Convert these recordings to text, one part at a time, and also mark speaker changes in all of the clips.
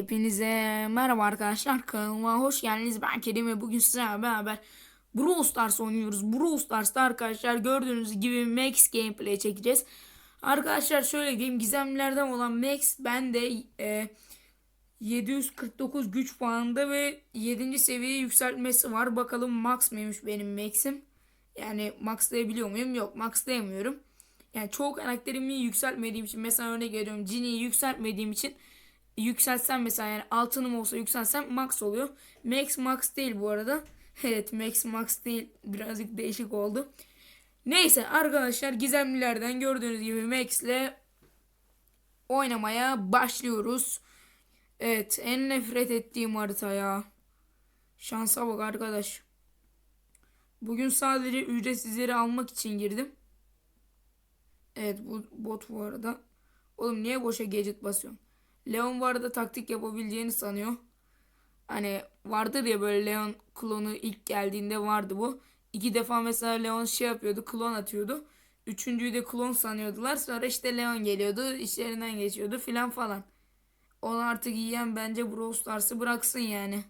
Speaker 1: Hepinize merhaba arkadaşlar kanalıma hoş geldiniz. Ben Kerim ve bugün sizlerle beraber Brawl Stars oynuyoruz. Brawl Stars'ta arkadaşlar gördüğünüz gibi Max gameplay çekeceğiz. Arkadaşlar şöyle diyeyim gizemlilerden olan Max bende e, 749 güç puanında ve 7. seviye yükseltmesi var. Bakalım Max mıymış benim Max'im? Yani maxlayabiliyor muyum? Yok maxlayamıyorum. Yani çoğu karakterimi yükseltmediğim için mesela örnek veriyorum Ginny'yi yükseltmediğim için yükseltsem mesela yani altınım olsa yükseltsem max oluyor. Max max değil bu arada. Evet max max değil. Birazcık değişik oldu. Neyse arkadaşlar gizemlilerden gördüğünüz gibi Max ile oynamaya başlıyoruz. Evet en nefret ettiğim harita ya. Şansa bak arkadaş. Bugün sadece ücretsizleri almak için girdim. Evet bu bot bu arada. Oğlum niye boşa gadget basıyorsun? Leon bu arada taktik yapabileceğini sanıyor. Hani vardır ya böyle Leon klonu ilk geldiğinde vardı bu. İki defa mesela Leon şey yapıyordu klon atıyordu. Üçüncüyü de klon sanıyordular. Sonra işte Leon geliyordu işlerinden geçiyordu filan falan. Onu artık yiyen bence Brawl Stars'ı bıraksın yani.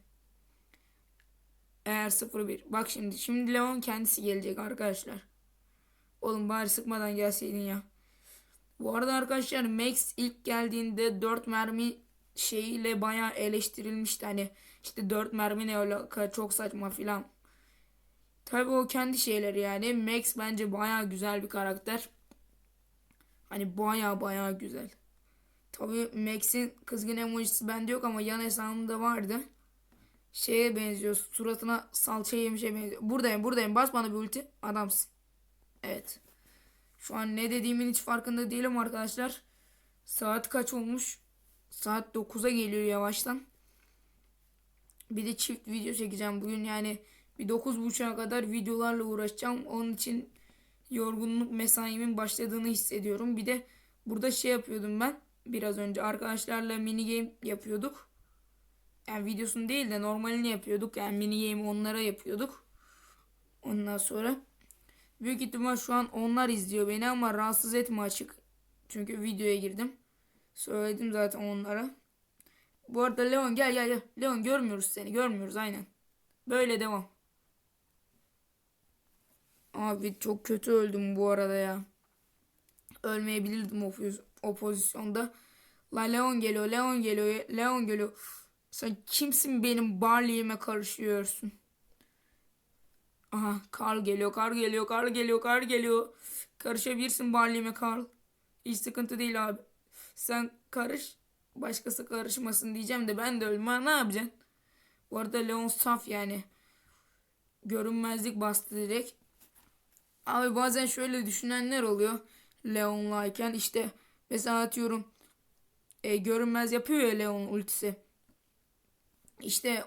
Speaker 1: Eğer 0-1. Bak şimdi. Şimdi Leon kendisi gelecek arkadaşlar. Oğlum bari sıkmadan gelseydin ya. Bu arada arkadaşlar Max ilk geldiğinde 4 mermi şeyiyle bayağı eleştirilmişti. Hani işte 4 mermi ne alaka çok saçma filan. Tabii o kendi şeyleri yani. Max bence bayağı güzel bir karakter. Hani bayağı bayağı güzel. Tabii Max'in kızgın emojisi bende yok ama yan hesabımda vardı. Şeye benziyor. Suratına salça yemişe benziyor. Buradayım buradayım. Bas bana bir ulti. Adamsın. Evet. Şu an ne dediğimin hiç farkında değilim arkadaşlar. Saat kaç olmuş? Saat 9'a geliyor yavaştan. Bir de çift video çekeceğim bugün yani bir 9.30'a kadar videolarla uğraşacağım. Onun için yorgunluk mesaimin başladığını hissediyorum. Bir de burada şey yapıyordum ben. Biraz önce arkadaşlarla mini game yapıyorduk. Yani videosunu değil de normalini yapıyorduk. Yani mini game onlara yapıyorduk. Ondan sonra Büyük ihtimal şu an onlar izliyor beni ama rahatsız etme açık. Çünkü videoya girdim. Söyledim zaten onlara. Bu arada Leon gel gel gel. Leon görmüyoruz seni görmüyoruz aynen. Böyle devam. Abi çok kötü öldüm bu arada ya. Ölmeyebilirdim o, o pozisyonda. La Leon geliyor Leon geliyor Leon geliyor. Sen kimsin benim Barley'ime karışıyorsun? Aha Karl geliyor, Karl geliyor, Karl geliyor, Karl geliyor. Karışabilirsin Barley'ime Karl. Hiç sıkıntı değil abi. Sen karış, başkası karışmasın diyeceğim de ben de ölmem. Ne yapacaksın? Bu arada Leon saf yani. Görünmezlik bastı direkt. Abi bazen şöyle düşünenler oluyor. Leon'layken işte mesela atıyorum e, görünmez yapıyor ya Leon ultisi. İşte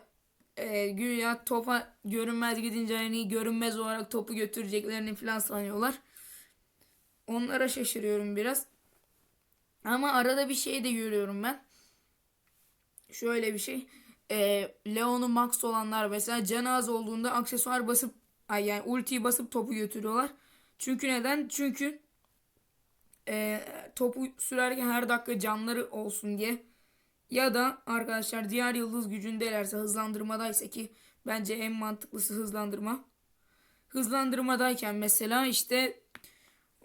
Speaker 1: e, güya topa görünmez gidince hani görünmez olarak topu götüreceklerini falan sanıyorlar. Onlara şaşırıyorum biraz. Ama arada bir şey de görüyorum ben. Şöyle bir şey. E, Leon'u max olanlar mesela canı az olduğunda aksesuar basıp ay yani ultiyi basıp topu götürüyorlar. Çünkü neden? Çünkü e, topu sürerken her dakika canları olsun diye ya da arkadaşlar diğer yıldız gücündelerse hızlandırmadaysa ki bence en mantıklısı hızlandırma. Hızlandırmadayken mesela işte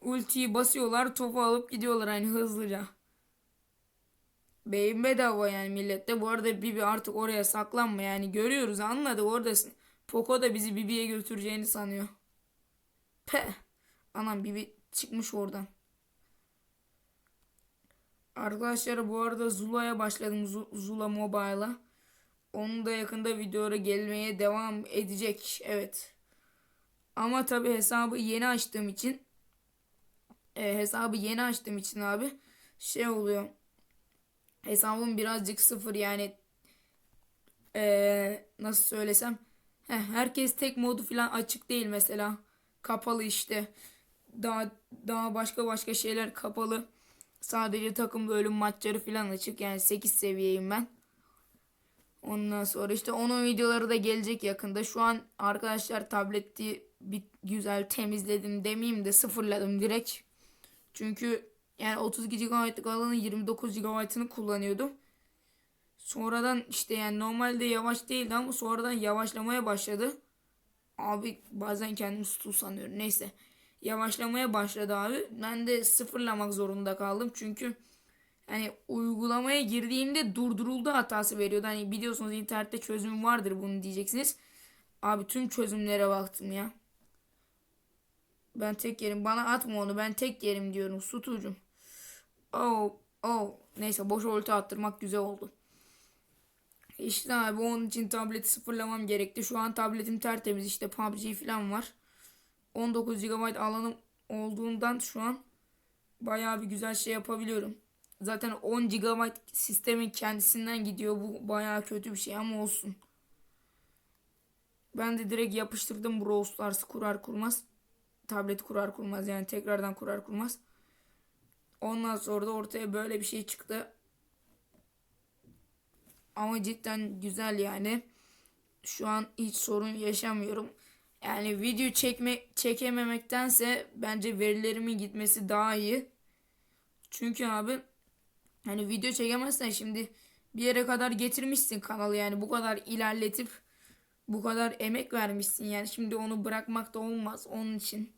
Speaker 1: ultiyi basıyorlar topu alıp gidiyorlar hani hızlıca. Beyin bedava yani millette. Bu arada Bibi artık oraya saklanma yani görüyoruz anladık oradasın. Poco da bizi Bibi'ye götüreceğini sanıyor. Pe. Anam Bibi çıkmış oradan. Arkadaşlar bu arada Zula'ya başladım. Zula Mobile'a. Onun da yakında videolara gelmeye devam edecek. Evet. Ama tabi hesabı yeni açtığım için e, hesabı yeni açtığım için abi şey oluyor. Hesabım birazcık sıfır yani e, nasıl söylesem heh, herkes tek modu falan açık değil mesela. Kapalı işte. Daha daha başka başka şeyler kapalı. Sadece takım bölüm maçları falan açık. Yani 8 seviyeyim ben. Ondan sonra işte onun videoları da gelecek yakında. Şu an arkadaşlar tableti bir güzel temizledim demeyeyim de sıfırladım direkt. Çünkü yani 32 GB'lık alanın 29 GB'ını kullanıyordum. Sonradan işte yani normalde yavaş değildi ama sonradan yavaşlamaya başladı. Abi bazen kendimi stul sanıyorum. Neyse. Yavaşlamaya başladı abi. Ben de sıfırlamak zorunda kaldım. Çünkü hani uygulamaya girdiğimde durduruldu hatası veriyordu. Hani biliyorsunuz internette çözüm vardır bunu diyeceksiniz. Abi tüm çözümlere baktım ya. Ben tek yerim. Bana atma onu. Ben tek yerim diyorum. Sutucum. Oh, oh. Neyse boş ulti attırmak güzel oldu. İşte abi onun için tableti sıfırlamam gerekti. Şu an tabletim tertemiz. işte PUBG falan var. 19 GB alanım olduğundan şu an bayağı bir güzel şey yapabiliyorum. Zaten 10 GB sistemin kendisinden gidiyor. Bu bayağı kötü bir şey ama olsun. Ben de direkt yapıştırdım Brawl Stars'ı kurar kurmaz. Tablet kurar kurmaz yani tekrardan kurar kurmaz. Ondan sonra da ortaya böyle bir şey çıktı. Ama cidden güzel yani. Şu an hiç sorun yaşamıyorum. Yani video çekme çekememektense bence verilerimin gitmesi daha iyi. Çünkü abi hani video çekemezsen şimdi bir yere kadar getirmişsin kanalı yani bu kadar ilerletip bu kadar emek vermişsin yani şimdi onu bırakmak da olmaz onun için.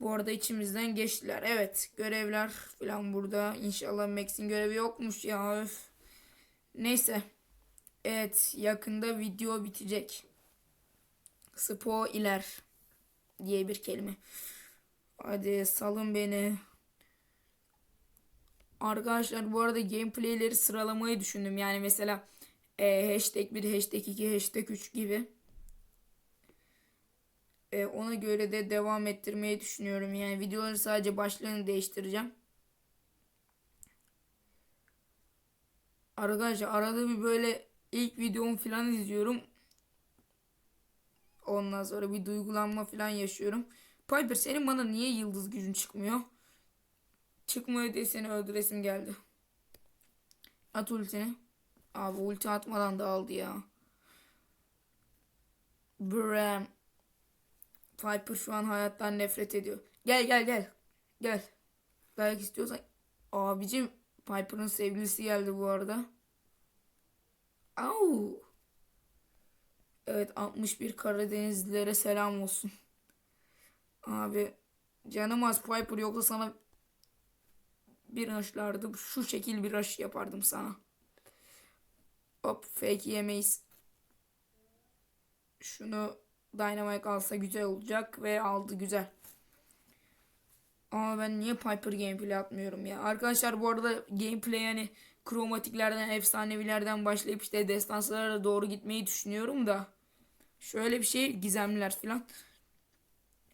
Speaker 1: Bu arada içimizden geçtiler. Evet görevler falan burada. İnşallah Max'in görevi yokmuş ya. Öf. Neyse. Evet yakında video bitecek. Spoiler diye bir kelime. Hadi salın beni. Arkadaşlar bu arada gameplayleri sıralamayı düşündüm. Yani mesela e, hashtag 1, hashtag 2, hashtag 3 gibi. E, ona göre de devam ettirmeyi düşünüyorum. Yani videoları sadece başlığını değiştireceğim. Arkadaşlar arada bir böyle ilk videomu falan izliyorum. Ondan sonra bir duygulanma falan yaşıyorum. Piper senin bana niye yıldız gücün çıkmıyor? Çıkmıyor diye seni öldüresim geldi. At ultini. Abi ulti atmadan da aldı ya. Bram. Piper şu an hayattan nefret ediyor. Gel gel gel. Gel. Dayak istiyorsan. Abicim Piper'ın sevgilisi geldi bu arada. Au. Evet 61 Karadenizlilere selam olsun. Abi canım az Piper yoksa sana bir aşlardım. Şu şekil bir aş yapardım sana. Hop fake yemeyiz. Şunu Dynamite alsa güzel olacak ve aldı güzel. Ama ben niye Piper gameplay atmıyorum ya. Arkadaşlar bu arada gameplay yani kromatiklerden, efsanevilerden başlayıp işte destanslara doğru gitmeyi düşünüyorum da. Şöyle bir şey gizemliler filan.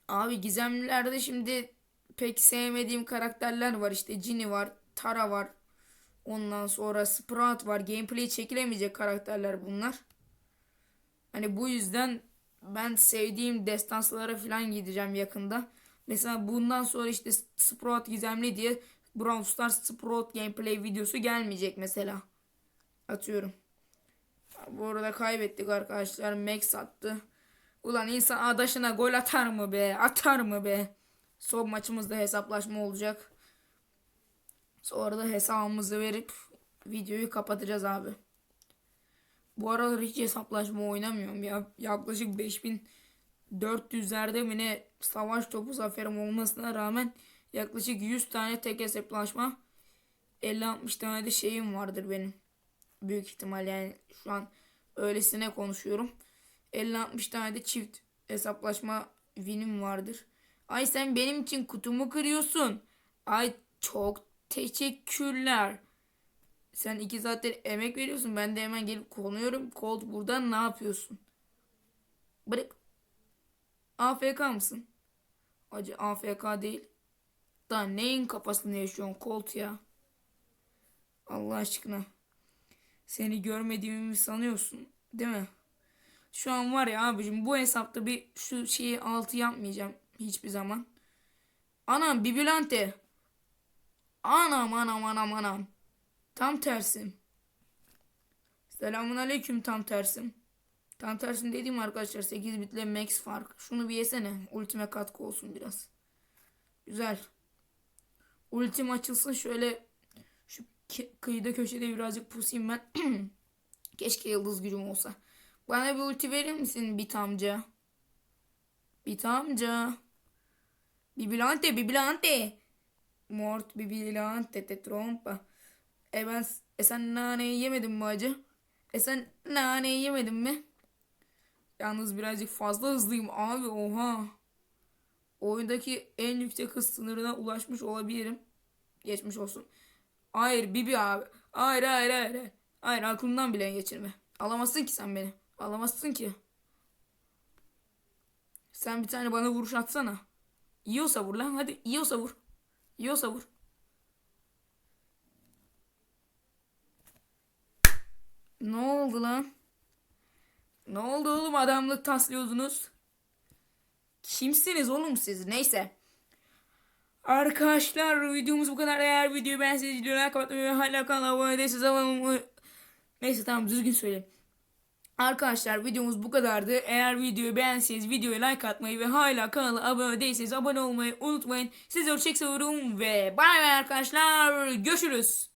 Speaker 1: Abi gizemlilerde şimdi pek sevmediğim karakterler var. İşte Ginny var, Tara var. Ondan sonra Sprout var. Gameplay çekilemeyecek karakterler bunlar. Hani bu yüzden ben sevdiğim destanslara falan gideceğim yakında. Mesela bundan sonra işte Sprout gizemli diye Brawl Stars Sprout gameplay videosu gelmeyecek mesela. Atıyorum. Bu arada kaybettik arkadaşlar. Max attı. Ulan insan adaşına gol atar mı be? Atar mı be? Son maçımızda hesaplaşma olacak. Sonra da hesabımızı verip videoyu kapatacağız abi. Bu aralar hiç hesaplaşma oynamıyorum ya. Yaklaşık 5400'lerde mi ne savaş topu zaferim olmasına rağmen yaklaşık 100 tane tek hesaplaşma 50-60 tane de şeyim vardır benim. Büyük ihtimal yani şu an öylesine konuşuyorum. 50-60 tane de çift hesaplaşma winim vardır. Ay sen benim için kutumu kırıyorsun. Ay çok teşekkürler. Sen iki saattir emek veriyorsun. Ben de hemen gelip konuyorum. Colt buradan ne yapıyorsun? Bırak. AFK mısın? Acı AFK değil. Da neyin kafasında yaşıyorsun Colt ya? Allah aşkına. Seni görmediğimi mi sanıyorsun? Değil mi? Şu an var ya abicim bu hesapta bir şu şeyi altı yapmayacağım hiçbir zaman. Anam Bibilante. Anam anam anam anam. Tam tersim. Selamun aleyküm tam tersim. Tam tersim dediğim arkadaşlar 8 bitle max fark. Şunu bir yesene. Ultime katkı olsun biraz. Güzel. Ultim açılsın şöyle kıyıda köşede birazcık pusayım ben. Keşke yıldız gücüm olsa. Bana bir ulti verir misin bit amca? Bit amca. Bibilante, bibilante. Mort, bibilante, te trompa. E ben, e sen naneyi yemedin mi acı? E sen naneyi yemedin mi? Yalnız birazcık fazla hızlıyım abi oha. Oyundaki en yüksek hız sınırına ulaşmış olabilirim. Geçmiş olsun. Hayır Bibi abi. Hayır hayır hayır. Hayır, hayır aklımdan bile geçirme. Alamazsın ki sen beni. Alamazsın ki. Sen bir tane bana vuruş atsana. Yiyorsa vur lan hadi. Yiyorsa vur. Yiyorsa vur. Ne oldu lan? Ne oldu oğlum adamlık taslıyordunuz? Kimsiniz oğlum siz? Neyse. Arkadaşlar videomuz bu kadar. Eğer videoyu beğenseniz videoyu like atmayı ve hala kanala abone değilseniz olmayı... Neyse tamam düzgün söyleyeyim. Arkadaşlar videomuz bu kadardı. Eğer videoyu beğenseniz videoya like atmayı ve hala kanala abone değilseniz abone olmayı unutmayın. Sizi çok seviyorum ve bay bay arkadaşlar. Görüşürüz.